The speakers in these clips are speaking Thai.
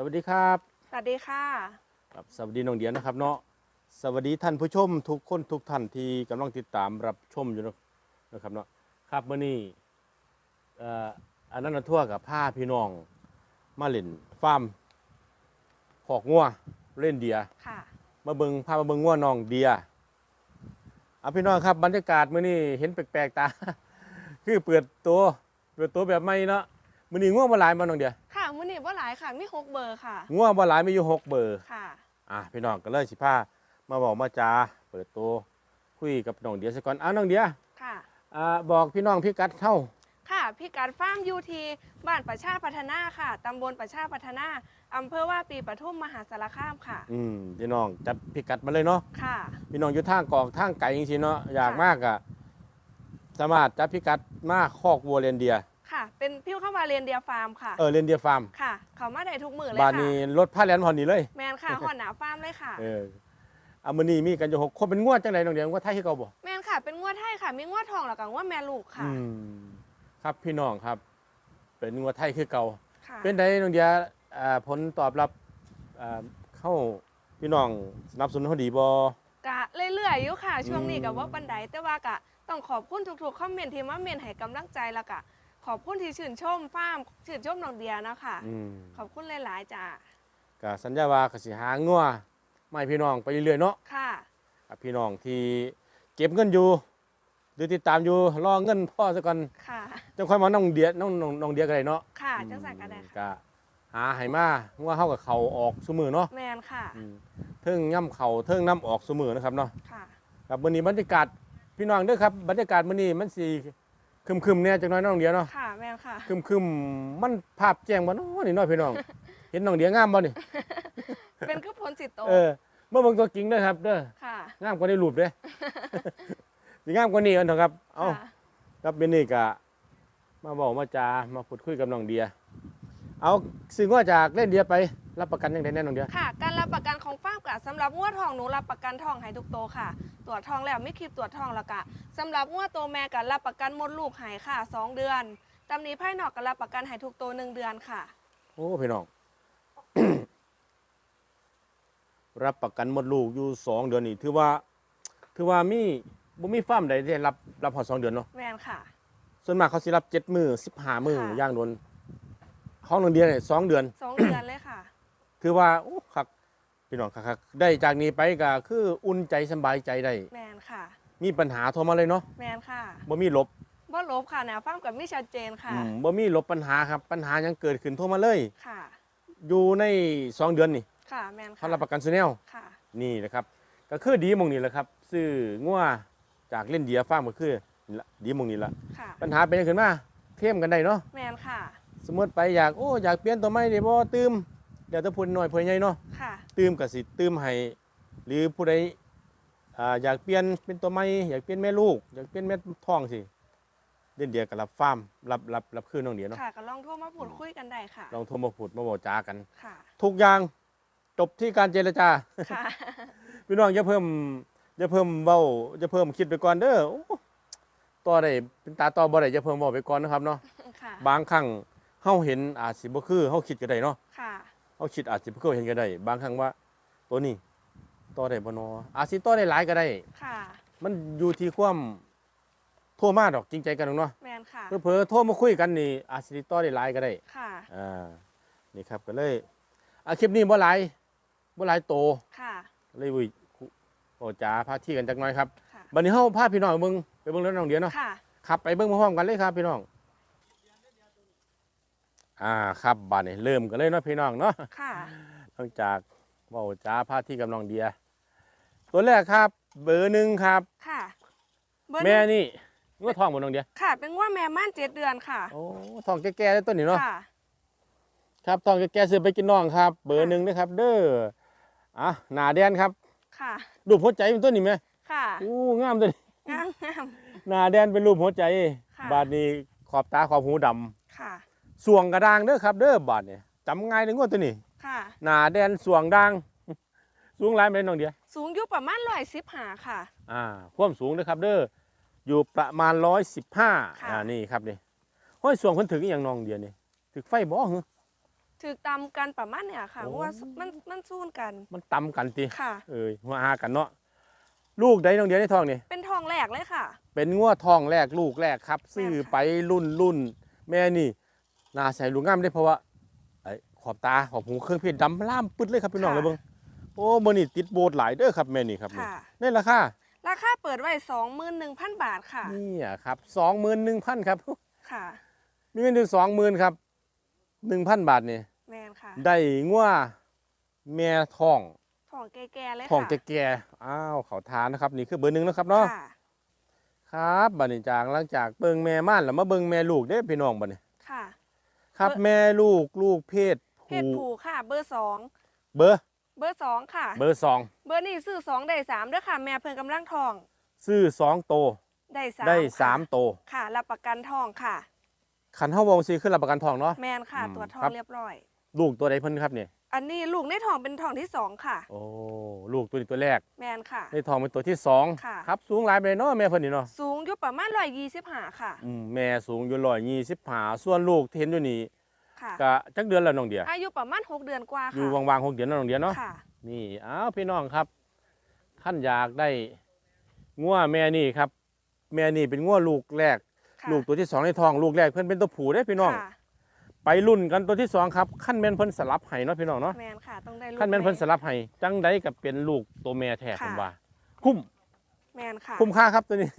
สวัสดีครับสวัสดีค่ะครับสวัสดีน้องเดียนะครับเนาะสวัสดีท่านผู้ชมทุกคนทุกท่านที่กำลังติดตามรับชมอยู่นะครับเนาะครับเมื่อนี้เอ่ออันนั้นนะทั่วกับผ้าพี่น้องมาเล่นฟาร์มขอกงัวเล่นเดียค่ะมาเบิงพามาเบิงงัวน้องเดียเอาพี่น้องครับบรรยากาศมื้อนี้เห็นแปลกๆตา คือเปิดตัวเปิดตัวแบบใหม่เนาะมื้อนี้งัวบ่หลายมาน้องเดียค่ะ มื้อนี้ว่าหลายค่ะมีหกเบอร์ค่ะงัวบ่หลายมีอยู่หกเบอร์ค่ะอะพี่น้องก็เลยสิพามาบอกมาจาเปิดตัวคุยกับน้องเดียซะก่อนอ้าวน้องเดียค่ะอ่าบอกพี่น้องพี่กัดเท่าค่ะพี่การฟาร์มยูทีบ้านประชาพัฒนาค่ะตำบลประชาพัฒนาอำเภอว่าปีปทุมมหาสารคามค่ะ อืมพี่น้องจัดพี่กัดมาเลยเนาะค่ะพี่น้องอยู่ทางกอกทางไก่จริงๆเนาะอยากค่ะมากอะสามารถจัดพี่กัดมาคอกวัวเรนเดีย ค่ะ เป็นพิ้วเข้ามาเรียนเดียฟาร์มค่ะ เออเรนเดียฟาร์มค่ะ เขามาได้ทุกมือเลยบ้านค่ะนี้รถผ้าแลนพอนีเลย แมนค่ะหอนหนาฟาร์มเลยค่ะ เอออามือนี้มีกันอยู่หกคนเป็นงวดจังไรน้องเดียว่าไทยที่เขาบอกแมนค่ะ เป็นงวดไทยค่ะ มีงวดทองแล้วก็งวดแม่ลูกค่ะ อืมครับพี่น้องครับ เป็นงวดไทยคือเก่า ค่ะเป็นไดน้องเดียอ่าผลตอบรับอ่าเข้าพี่น้องสนับสนุนเขาดีบ่ กะเรื่อยๆอยู่ค่ะ ช่วงนี้อืมกับว่าบันไดแต่ว่ากะต้องขอบคุณทุกๆคอมเมนต์ที่มาเมนให้กำลังใจแล้วกะ ขอบคุณที่ชื่นชมฟาร์มชื่นชมน้องเดียเนาะค่ะ อืมขอบคุณหลายๆจ้าก็สัญญาว่าก็สิหางัวไม่พี่น้องไปเรื่อยๆเนาะค่ะกับพี่น้องที่เก็บเงินอยู่ หรือติดตามอยู่รอเงินพ่อซะก่อนค่ะ จังค่อยมาน้องเดียน้องน้องน้องเดียก็ได้เนาะค่ะจังสันกันได้อืมค่ะ ก็หาให้มางัวเฮากับเขาออกซุมือเนาะแมนค่ะอืมเทิงย่ำเข่าเทิงน้ำออกซุมือนะครับเนาะ ค่ะ ครับมื้อนี้บรรยากาศพี่น้องเด้อครับบรรยากาศมื้อนี้มันสิ ครึมๆเนี่ยจังน้อยน้องเดียเนาะค่ะแมนค่ะครึมๆมันภาพแจ้งบ่เนาะนี่เน้อยพี่น้อง เห็นน้องเดียงามบ่นี่ เป็นคือผลสิโตเออเมื่อเบิ่งตัวจริงเด้อครับเด้อค่ะงามกว่าในรูปเด้สิงามกว่านี้กันเถอะครับ เอาค่ะครับเบนนี่กะมาบอกมาจามาพูดคุยกับน้องเดีย เอาซึ่งว่าจากเล่นเดียไป รับประกันยังไงแน่น้องเดียค่ะการ รับประกันของฟาร์มกะสำหรับงวดทองหนูรับประกันทองให้ทุกโตค่ะ ตรวจทองแล้วไม่คลิปตรวจทองแล้วกะสำหรับงวดโตแม่กะรับประกันมดลูกให้ค่ะสองเดือนตำหนี้ภายนอกกะรับประกันให้ทุกโตหนึ่งเดือนค่ะ โอ้พี่น้อง รับประกันหมดลูกอยู่สองเดือนนี่ถือว่า ถือว่ามีบ่มีฟาร์มใดที่รับรับพอสองเดือนเนาะแมนค่ะ ส่วนมากเขาสิรับเจ็ดมือสิบห้ามือค่ะย่างโดนห้องน้องเดียเนี่ยสองเดือน สองเดือนเลยค่ะถือว่าโอ้คัก พี่น้องคักๆได้จากนี้ไปก็คืออุ่นใจสำบายใจได้ แมนค่ะ มีปัญหาโทรมาเลยเนาะแมนค่ะบ่มีลบบ่ลบค่ะแนวฟาร์มกับมิชัดเจนค่ะอืมบ่มีลบปัญหาครับ ปัญหายังเกิดขึ้นโทรมาเลย ค่ะอยู่ในสองเดือนนี่ค่ะแมนค่ะเขารับประกันซูแนลค่ะนี่นะครับ ก็คือดีหมองนี้แหละครับ ซื้องัวจากเล่นเดียฟาร์มก็คือนี่ละดีหมองนี้ละค่ะปัญหาเป็นยังขึ้นมาเทียมกันได้เนาะแมนค่ะ สมมติไปอยากโอ้อยากเปลี่ยนตัวใหม่ดิบ่ตืม เดี๋ยวจะพูดหน่อยเพื่อใหญ่เนาะค่ะ ตืมก็สิตืมให้หรือผู้ใดอ่าอยากเปลี่ยนเป็นตัวใหม่อยากเปลี่ยนแม่ลูก อยากเปลี่ยนแม่ท้องสิเล่นเดียกับรับฟาร์มรับรับรับคืนน้องเดียเนาะค่ะก็ลองโทรมาพูดคุยกันได้ค่ะ ลองโทรมาพูดมาบอกจากัน ค่ะ ทุกอย่างจบที่การเจรจาค่ะ พี่น้องอย่าเพิ่มอย่าเพิ่มเบ้าอย่าเพิ่มคิดไปก่อนเด้อโอ้ต่อได้เป็นตาต่อบ่ได้อย่าเพิ่มเว้าไปก่อนนะครับเนาะค่ะ บางครั้งเฮาเห็นอาจสิบ่คือเฮาคิดก็ได้เนาะค่ะ เฮาคิดอาจสิบ่คือเห็นก็ได้ บางครั้งว่า ตัวนี้ต่อได้บ่เนาะอาจสิต่อได้หลายก็ได้ ค่ะ มันอยู่ที่ความโทรมาดอกจริงใจกันเนาะแมนค่ะ เผลอๆโทรมาคุยกันนี่อาจสิต่อได้หลายก็ได้ ค่ะ อ่า นี่ครับก็เลยอาคลิปนี้บ่หลายบ่หลายโต ค่ะ เลยวุ้ยโอ้จ๋าพาที่กันจักหน่อยครับค่ะ บัดนี้เฮาพาพี่น้องไปเบิ่งไปเบิ่งแล้วน้องเดียวเนาะค่ะ ขับไปเบิ่งพร้อมๆกันเลยครับพี่น้อง อ่าครับบัดนี้เริ่มกันเลยเนาะพี่น้องเนาะค่ะหลังจากเว้าจ๋าพาที่กับน้องเดีย ตัวแรกครับ เบอร์หนึ่งครับ ค่ะเบอร์หแม่นึ่งนี่งวดทองบ่น้องเดียค่ะ เป็นว่าแม่ม่านเจ็ดเดือนค่ะโอ้ทองแก่ๆเลยตัวนี้เนาะค่ะ ครับทองแก่ๆซื้อไปกินน้องครับ เบอร์หนึ่งนะครับ เด้ออะหน้าแดนครับค่ะ รูปหัวใจเป็นตัวนี้ไหมค่ะอู้งามตัวนี้งามงาม หน้าแดนเป็นรูปหัวใจ ค่ะ บาดนี้ขอบตาขอบหูดำ ค่ะ สวงกระด้างเด้อครับ เด้อบาดเนี่ยจำง่ายเลยงวดตัวนี้ค่ะ หน้าแดนสวงด่าง สูงหลายเมตรน้องเดียสูงอยู่ประมาณร้อยสิบหาค่ะ อ่าความสูงนะครับเด้ออยู่ประมาณร้อยสิบห้าค่ะ อ่านี่ครับนี่ห้อยสวงเพิ่นถึงอหย่างน้องเดียนี่ถึงไฟบ่เหรอ ถือตำกันประมาณเนี่ยค่ะโอ้ เพราะว่ามันมันสู้กันมันต่ำกันติค่ะ เอ้ยหัวอากันเนาะลูกใดน้องเดียวในท้องนี่ เป็นทองแหลกเลยค่ะ เป็นงัวทองแรกลูกแรกครับ ซื้อแม่นค่ะไปรุ่นรุ่นแม่นี่ น่าใส่ลูกงามได้เพราะว่าไอ้ขอบตาขอบหูเครื่องเพชรดำล่ามปึ๊ดเลยครับพี่น้องเลยเบิ่งโอ้มื้อนี้ติดโบสถ์หลายเด้อครับแม่นี่ครับนี่ค่ะนี่ราคาราคาเปิดไว้สองหมื่นหนึ่งพันบาทค่ะนี่อะครับ21,000ครับค่ะมีเงินอยู่20,000ครับ1,000บาทนี่แมนค่ะได้งัวแม่ทองทองแก่ๆเลยทองค่ะแก่ๆอ้าวเขาทานนะครับ นี่คือเบอร์หนึ่งนะครับเนาะค่ะครับบัดนี้จากหลังจากเบิ่งแม่ม่านแล้วมาเบิ่งแม่ลูกเด้อพี่น้องบัดนี้ค่ะ ครับเบอร์แม่ลูกลูกเพศเพศผู้ค่ะ เบอร์สองเบอร์เบอร์สองค่ะ เบอร์สองเบอร์นี่ซื้อสองได้สามเด้อค่ะ แม่เพิ่นกำลังทอง ซื้อสองโต ได้สามได้ค่ะสามโตค่ะรับประกันทองค่ะขันเฮาวงซีขึ้นรับประกันทองเนาะแมนค่ะอืมตัวทอครังบเรียบร้อย ลูกตัวใดเพิ่นครับเนี่ย อันนี้ลูกในทองเป็นทองที่สองค่ะ โอ้ลูกตัวนี้ตัวแรก แมนค่ะ ในทองเป็นตัวที่สองค่ะ ครับสูงหลายไปเลยเนาะแม่เพิ่นนี่เนาะสูงอยู่ประมาณร้อยยี่สิบห้าค่ะอืมแม่สูงอยู่ร้อยยี่สิบห้าส่วนลูกที่เห็นอยู่นี่ค่ะก็จักเดือนแล้วน้องเดียอายุประมาณหกเดือนกว่าอยู่ค่ะวางๆหกเดือนแล้วน้องเดียเนาะค่ะนี่อ้าวพี่น้องครับท่านอยากได้งัวแม่นี่ครับ แม่นี่เป็นงัวลูกแรกค่ะลูกตัวที่สองในท้องลูกแรกเพิ่นเป็นตัวผู้ได้อพี่น้องค่ะ ไปรุ่นกันตัวที่สองครับขั้นแม่นเพิ่นสลับให้เนาะพี่น้องเนาะแมนค่ะต้องได้ลูกขั้นแม่นเพิ่นสแลับให้จังใดกับเป็นลูกตัวแม่แท้ค่ะผมว่า คุ้มแมนค่ะ คุ้มค่าครับตัวนี้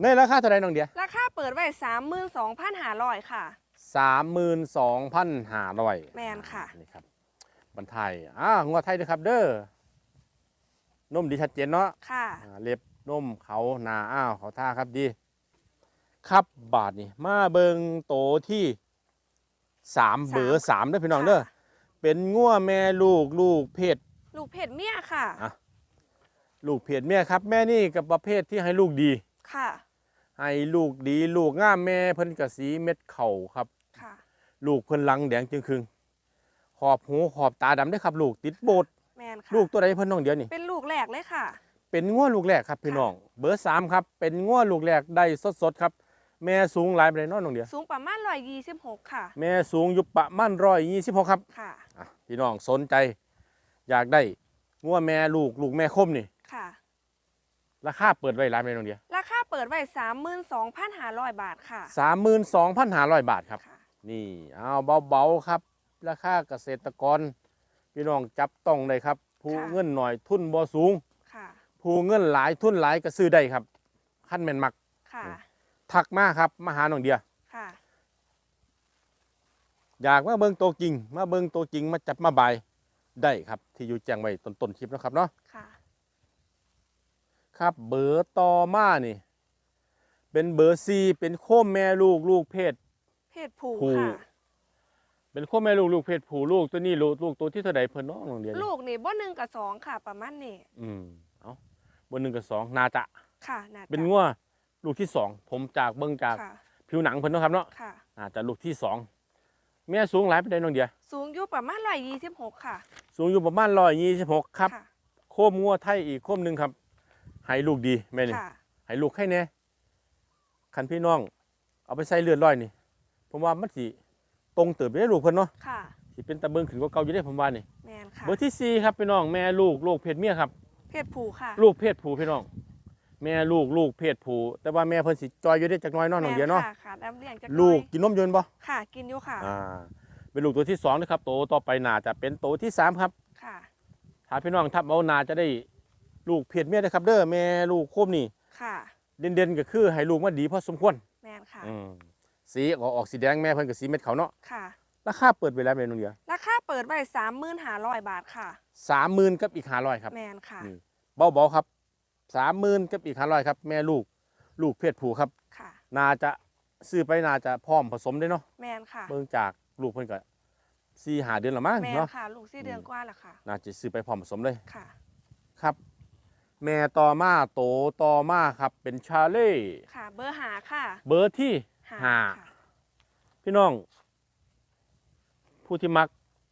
ในราคาเท่าไหร่น้องเดียราคาเปิดไว้สามหมื่นสองพันห้าร้อยค่ะสามหมื่นสองพันห้าร้อยแม่นค่ะนี่ครับบันไทยอ่างัวไทยด้วยครับ เด้อนมดีชัดเจนเนาะค่ะอ่าเล็บนมเขาหนาอ้าวเขาท่าครับดี ครับบาทนี่มาเบิงโตที่ สามสามเบอร์สามเด้อพี่น้องเด้อเป็นงัวแม่ลูกลูกเพศลูกเพศเมียค่ะ อะ ลูกเพศแม่ครับ แม่นี่กับประเภทที่ให้ลูกดี ค่ะ ให้ลูกดีลูกง่ามแม่เพิ่นกะสีเม็ดเข่าครับ ค่ะ ลูกเพิ่นหลังแดงจึงครึงขอบหูขอบตาดำได้อครับ ลูกติดโบดแมนค่ะ ลูกตัวใดเพิ่นน้องเดียวนี่ เป็นลูกแรกเลยค่ะ เป็นง้วลูกแรกครับพี่น้อง เบอร์สามครับ เป็นง้วลูกแรกได้สดๆครับ แม่สูงหลายไปเลยเนาะน้องเดียวสูงประมาณร้อยยี่สิบหกค่ะ แม่สูงอยู่ประมาณร้อยยี่สิบหกครับค่ะ อะพี่น้องสนใจ อยากได้ง้วแม่ลูกลูกแม่คมนี่ค่ะ ราคาเปิดไว้หลายไปน้องเดียวราคาเปิดไว้สามหมื่นสองพันห้าร้อยบาทค่ะสามหมื่นสองพันห้าร้อยบาทครับ ค่ะ นี่เอาเบาๆครับ ราคาเกษตรกร พี่น้องจับต้องเลยครับ ผู้ค่ะ เงินหน่อยทุนบ่สูง ค่ะ ผู้เงินหลายทุนหลายก็ซื้อได้ครับขั้นแม่นมัก ค่ะ ทักมาครับมาหาน้องเดีย ค่ะ อยากมาเบิ่งตัวจริง มาเบิ่งตัวจริงมาจับมาบายได้ครับ ที่อยู่แจ้งไว้ต้นต้นๆคลิปนะครับเนาะ ค่ะ ครับเบอร์ต่อมานี่ เป็นเบอร์ซีเป็นโคมแม่ลูกลูกเพศ เพศผู้ผู้ ค่ะ เป็นโคมแม่ลูกลูกเพศผู้ลูกตัวนี้ลูกลูกตัวที่เท่าใดเพิ่นเน้องโรงเรียนลูกนี่บ่หนึ่งกับสองค่ะ ประมาณนี้อืมเอาบนหนึ่งกับสองนาจะค่ะน่าจะเป็นงัว ลูกที่สองผมจากเบิ่งจากค่ะผิวหนังเพิ่นเนาะครับเนาะค่ะอาจจะลูกที่สองแม่สูงหลายปานใดน้องเดียสูงอยู่ประมาณร้อยยี่สิบหกค่ะสูงอยู่ประมาณ126ครับค่ะโคมงัวไทยอีกโคมหนึงครับให้ลูกดีแม่นี่ ค่ะ ให้ลูกให้แน่คันพี่น้อง เอาไปใส่เลือดร้อยนี่ ผมว่ามันสิตรงเติบได้ลูกเพิ่นเนาะค่ะ สิเป็นตะเบิงขึ้นกว่าเก่าอยู่ได้ผมว่านี่ แมนค่ะเบอร์ที่สี่ครับพี่น้องแม่ลูกลูกเพศเมียครับ เพศผู้ค่ะ ลูกเพศผู้พี่น้อง แม่ลูกลูกเพศผู้แต่ว่าแม่เพิ่นสิจอยอยู่ได้จักหน้อยเนาะน้องเดียวเนาะแม่ค่ะค่ะน้ำเลี้ยงจะลูกกินนมอยนบ่ค่ะกินอยู่ค่ะอ่าเป็นลูกตัวที่สองนะครับโตต่อไปน่าจะเป็นโตที่สามครับค่ะถ้าพี่น้องทับเอาน่าจะได้ลูกเพศเมียนะครับ เด้อแม่ลูกโคมนี่ค่ะเด่นๆก็คือให้ลูกมาดีพอสมควรแมนค่ะอืมสีออกออกสีแดงแม่เพิ่นกับสีเม็ดขาวเนาะค่ะราคาเปิดไว้แล้วเป็นน้องเดียวราคาเปิดไว้สามหมื่นห้าร้อยบาทค่ะสามหมื่นกับอีกห้าร้อยครับแมนค่ะนี่เบาๆครับ สามหมื่นกับอีกห้าร้อยครับ แม่ลูกลูกเพศผู้ครับ ค่ะ น่าจะซื้อไปน่าจะพร้อมผสมได้เนาะแมนค่ะ เบิ่งจากลูกเพิ่นก็สี่หาเดือนละมั้งแมนเนาะค่ะ ลูกสี่เดือนกว่าแล้วค่ะ น่าจะซื้อไปพร้อมผสมเลยค่ะ ครับ แม่ต่อมาโตต่อมาครับ เป็นชาเล่ค่ะ เบอร์หาค่ะเบอร์ที่ห้าค่ะพี่น้อง ผู้ที่มัก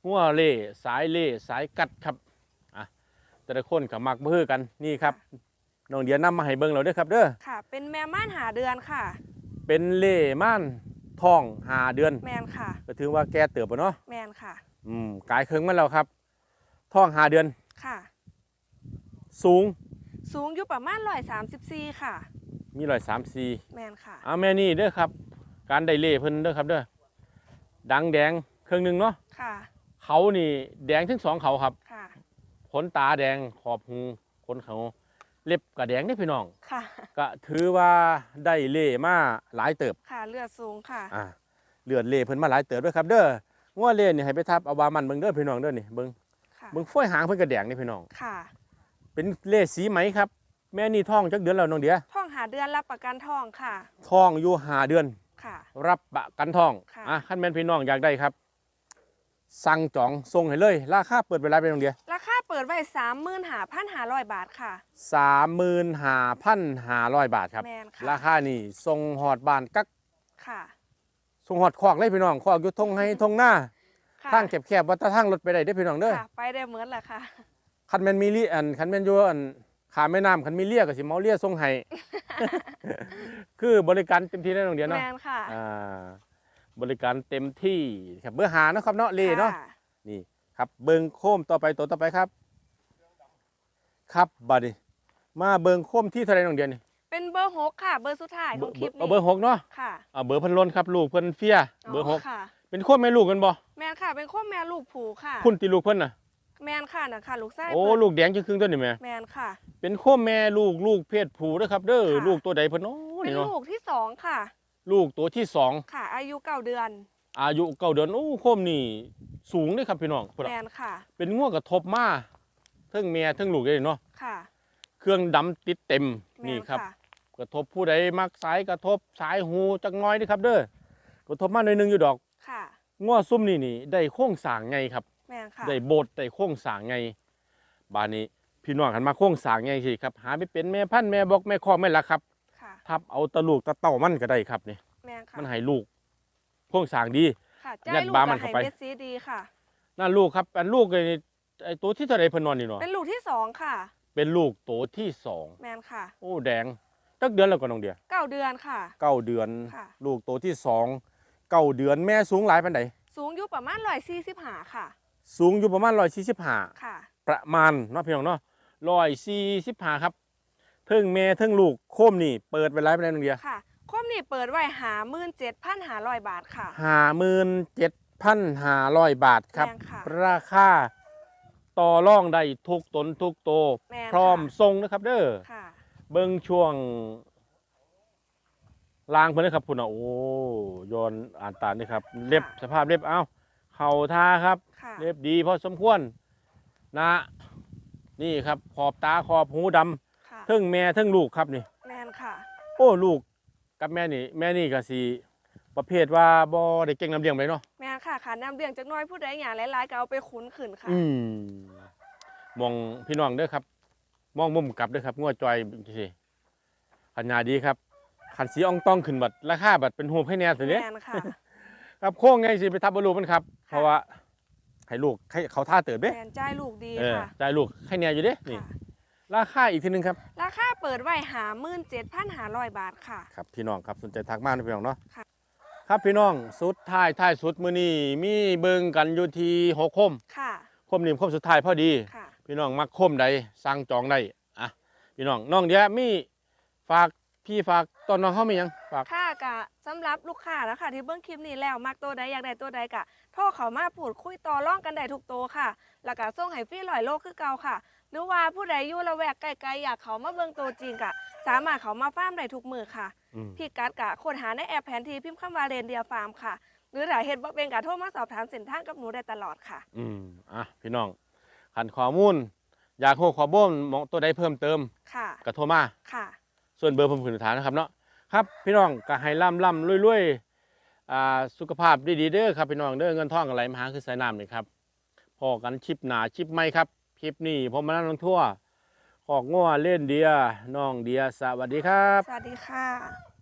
งัวเล่สายเล่สายกัดครับอะแต่ละคนก็มักเบื่อกันนี่ครับ น้องเดียนำมาให้เบิ่งเราเด้อครับเด้อค่ะ เป็นแม่ม่านหาเดือนค่ะ เป็นเล่ม่านทท้องหาเดือน แมนค่ะ ก็ถือว่าแก่เติบแล้วเนาะแมนค่ะ อืมกายเคิงมันแล้วครับท้องหาเดือน ค่ะ สูง สูงอยู่ประมาณร้อยสามสิบสี่ค่ะ มีร้อยสามสี่แมนค่ะอาแม่นี่เด้อครับ การได้เล่เพิ่นเด้อครับเด้อ ดังแดงเครื่องหนึ่งเนาะ ค่ะ เขานี่แดงทั้งสองเขาครับ ค่ะ ขนตาแดงขอบหูขนเขา เล็บกระแดงนี่พี่น้อง ค่ะ ก็ถือว่าได้เล่มาหลายเติบ ค่ะ เลือดสูงค่ะ อ่า เลือดเล่เพิ่นมาหลายเติบด้วยครับ เด้องัวเล่นี่ให้ไปทับเอาบามันเบิ่งเด้อพี่น้องเด้อนี่เบิ่งค่ะเบิ่งฝ้อยหางเพิ่นกระแดงนี่พี่น้อง ค่ะ เป็นเล่สีไหมครับ แม่นี่ท้องจักเดือนแล้วน้องเดียท่องหาเดือนรับประกันทองค่ะ ท้องอยู่หาเดือน ค่ะ รับประกันท้องค่ะอะขั้นแม่นพี่น้องอยากได้ครับ สั่งจองส่งให้เลย ราคาเปิดเวลาไปน้องเดียราคา เปิดไว้สามหมื่นหาพันหาร้อยบาทค่ะสามหมื่นห้าพันห้าร้อยบาทครับ แมนค่ะราคานี่ส่งหอดบ้านกักค่ะส่งหอดคอกเลยพี่น้องคอกอยู่ทงให้ทงหน้าค่ะทางแคบๆว่าแตาทางรถไปได้เด้อพี่น้องเด้อค่ะ ไปได้เหมือนแหละค่ะ คันแม่นมีเลี่ยอันคันแม่นอยู่อันขาแม่น้ำคันมีเลี่ยก็สิเมาเลี่ยส่งให้ คือบริการเต็มที่ได้น้องเดียแมเนาะนค่ะอ่าบริการเต็มที่ครับเบอร์หาเนาะครับเนาะเล่เนาะ ค่นี่ ครับเบิงโคมต่อไปตัวต่อไปครับ ครับบัดนี้มาเบิงโคมที่เท่าไรน้องเดียนี่เป็นเบอร์หกค่ะ เบอร์สุดท้ายของคลิปเอานี้เบอร์หกเนาะค่ะเอาเบอร์เพันลนครับลูกเพิ่นเฟียเบอร์หกค่ะเป็นโคมแม่ลูกกันบ่แมนค่ะ เป็นข้อแม่ลูกผูค่ะคุณติลูกเพิ่นน่ะแมนค่ะนะค่ะลูกไส้โอ้เพิ่นลูกแดงจังครึ่งตัวนี่แม่แมนค่ะ เป็นโคมแม่ลูกลูกเพศผู้เด้อครับ เด้อค่ะลูกตัวใดเพิ่นโอ้เป็นนี่เนาะลูกที่สองค่ะ ลูกตัวที่สองค่ะ อายุเก้าเดือน อายุเก้าเดือนโอ้โคมนี่สูงเด้อครับพี่น้องพุ่นแมน่ะนค่ะ เป็นง่วงกระทบมาเทั้งแม่เทั้งลูกเลยเนาะค่ะ เครื่องดำติดเต็มแมนี่นครับค่ะกระทบผู้ใดมักสายกระทบสายหูจักหน้อยนี่ครับ เด้อกระทบมาหน่อยหนึงอยู่ดอกค่ะง้อซุ่มนี่นี่ได้โค้งสร้างไงครับแมนค่ะได้โบดได้โค้งสร้างไงบานนี้พี่น้องหันมาโค้งสร้างไงสิครับ หาไม่เป็นแม่พันธุ์แม่บอกแม่คอกแม่ละครับค่ะทับเอาตะลูกตะเต่ามันก็ได้ครับนี่แมนค่ะมันให้ลูก โค้งสร้างดี ค่ะใจยัดลูกบากัมับนเข้าไฮไปเมดซีดีค่ะ นั่นลูกครับอันลูกไอ้นี่ไอ้ตัวที่เท่าไรเพิ่นนอนนี่เนาะเป็นลูกที่สองค่ะ เป็นลูกตัวที่สองแมนค่ะโอ้แดงจักเดือนแล้วก็น้องเดียเก้าเดือนค่ะ เก้าเดือน ค่ะ ลูกตัวที่สองเก้าเดือนแม่สูงหลายปานใดสูงอยู่ประมาณร้อยสี่สิบห้าค่ะ สูงอยู่ประมาณร้อยสี่สิบห้า ค่ะ ประมาณเนาะพี่น้องเนาะร้อยสี่สิบห้าครับเทิงแม่เทิงลูกโคมนี่ เปิดไปไลฟ์ไปได้หนึ่งเดียวค่ะ คมนี่เปิดไว้หามื่นเจ็ดพันหาร้อยบาทค่ะ ห้าหมื่นเจ็ดพันห้าร้อยบาทครับแม่นค่ะราคาต่อร่องได้ทุกตนทุกโตวแม่นพร้อมค่ะทรงนะครับ เด้อค่ะ เบิ้งช่วงล่างเพิ่นนะครับคุณอะโอ้ยอนอ่านตานี่ครับ เล็บสภาพเล็บเอ้า เข่าท่าครับ ค่ะเรียบดีพอสมควรนะ นี่ครับขอบตาขอบหูดำค่ะ เทั้งแม่เทั้งลูกครับนี่ แมนค่ะ โอ้ลูก กับแม่นี่แม่นี่ก็สิประเภทว่าบ่ได้เก่งน้ำเลี้ยงไปเนาะแมนค่ะขาน้ำเลี้ยงจากหน้อยผู้ใดอย่างหลายๆก็เอาไปขุนขืนค่ะ อืมมองพี่น้องเด้อครับ มองมุมกลับเด้อครับงัวจอยสิขันยาดีครับขันสีอ่องต้องขึ้นบัดราคาบัดเป็นหูให้แน่สิเนี้ย แมนค่ะ ครับโค้งไงสิไปทับบอลูมันครับ เพราะว่าให้ลูกให้เขาท่าเติบเด้แมนจ่ายลูกดีเออค่ะ ใจายลูกให้แน่อยู่เด้นี่ ค่ะ ราคาอีกทีหนึงครับ ราคาเปิดไว้หามื่นเจ็ดพันหาร้อยบาทค่ะ ครับพี่น้องครับสนใจทักมากนะพี่น้องเนาะค่ะ ครับพี่น้องสุดท้ายท้ายสุดมื้อนี้มีเบิ่งกันอยู่ที่หกคมค่ะ คมนี่คมสุดท้ายพอดี ค่ะ พี่น้องมักคมใดสั่งจองได้อะพี่น้องน้องเดียวมีฝากพี่ฝากตอนน้องเขามีหยังฝาก ค่ะกะสำหรับลูกค้านะคะที่เบิ้งคลิปนี้แล้วมักตัวใดอยากได้ตัวใดกะโทรเขามาพูดคุยต่อร่องกันได้ทุกตัวค่ะ แล้วก็ส่งให้ฟรีลอยโลคือเก่าค่ะ หรือว่าผู้ใดอยู่ละแวกไกลๆอยากเขามาเบิ้งตัวจริงกะ สามารถเขามาฟาร์มได้ทุกมือค่ะ อืมพี่กัดกะค้นหาในแอปแผนที่พิมพ์คำว่าเรนเดียฟาร์มค่ะ หรือถ้าเห็นบ่เป็นกะโทรมาสอบถามเส้นทางกับหนูได้ตลอดค่ะ อืมอะพี่น้องขันข้อมูล อยากโหข้อมูลมองตัวใดเพิ่มเติมค่ะ ก็โทรมา ค่ะ ส่วนเบอร์ผมขึ้นฐานนะครับเนาะครับพี่น้องก็ให้ล่ำล่ำรวยๆอ่าสุขภาพดีๆเด้อครับพี่น้องเด้อเงินทองอะไรมาหาคือสายน้ำนี่ครับพอกันชิปหนาชิปไม่ครับค ลิปนี้ผมมานั่งทั่ว ขอกง้อเล่นเดียน้องเดียสวัสดีครับ สวัสดีค่ะ